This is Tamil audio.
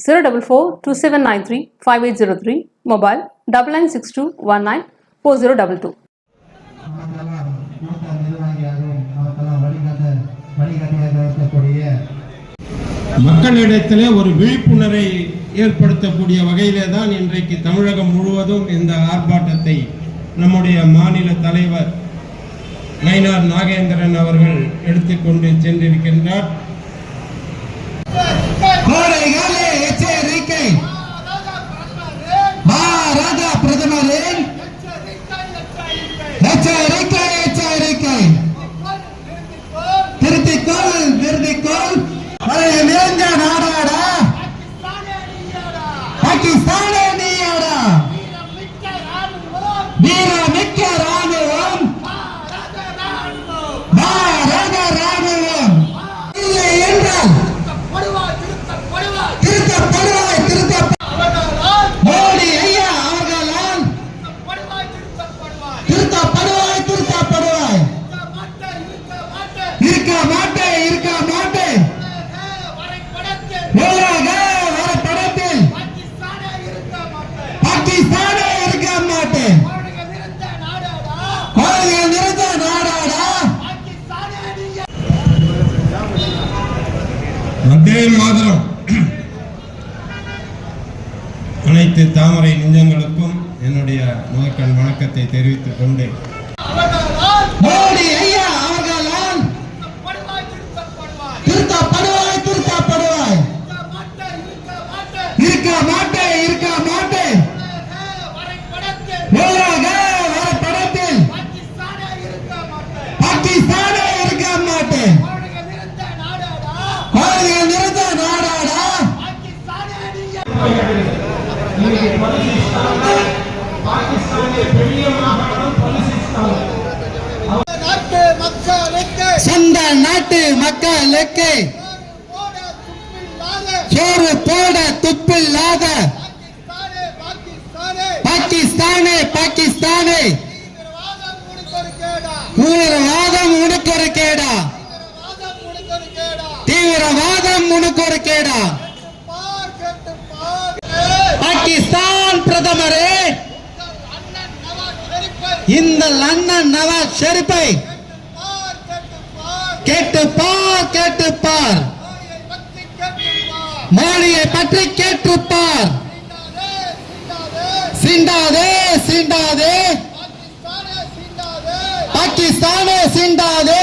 zero double four two seven nine three five eight zero three mobile double nine six two one nine four zero double two மக்களிடத்திலே ஒரு விழிப்புணர்வை ஏற்படுத்தக்கூடிய வகையிலே தான் இன்றைக்கு தமிழகம் முழுவதும் இந்த ஆர்ப்பாட்டத்தை நம்முடைய மாநில தலைவர் நயினார் நாகேந்திரன் அவர்கள் எடுத்துக்கொண்டு சென்றிருக்கின்றார். வந்தே மாதரம். அனைத்து தாமரை நெஞ்சங்களுக்கும் என்னுடைய முதற்கண் வணக்கத்தை தெரிவித்துக் கொண்டு. மோடி நாட்டு மக்களுக்கு சொந்த நாட்டு மக்களுக்கு சோறு போட துப்பில்லாத பாகிஸ்தானே பாகிஸ்தானே. தீவிரவாதம் உனக்கொரு கேடா உனக்கு ஒரு தீவிரவாதம் கேடா. தீவிரவாதம் உனக்கு ஒரு கேடா பார் கேட்டு பார் ஏய், பாகிஸ்தான் பிரதமரே. இந்த லண்டன் நவாஸ் ஷெரீப்பை கேட்டு பார் கேட்டு பார் மோடியை பற்றி கேட்டு பார் சிண்டாதே பற்றி கேட்டு பார் பாகிஸ்தானே சிண்டாதே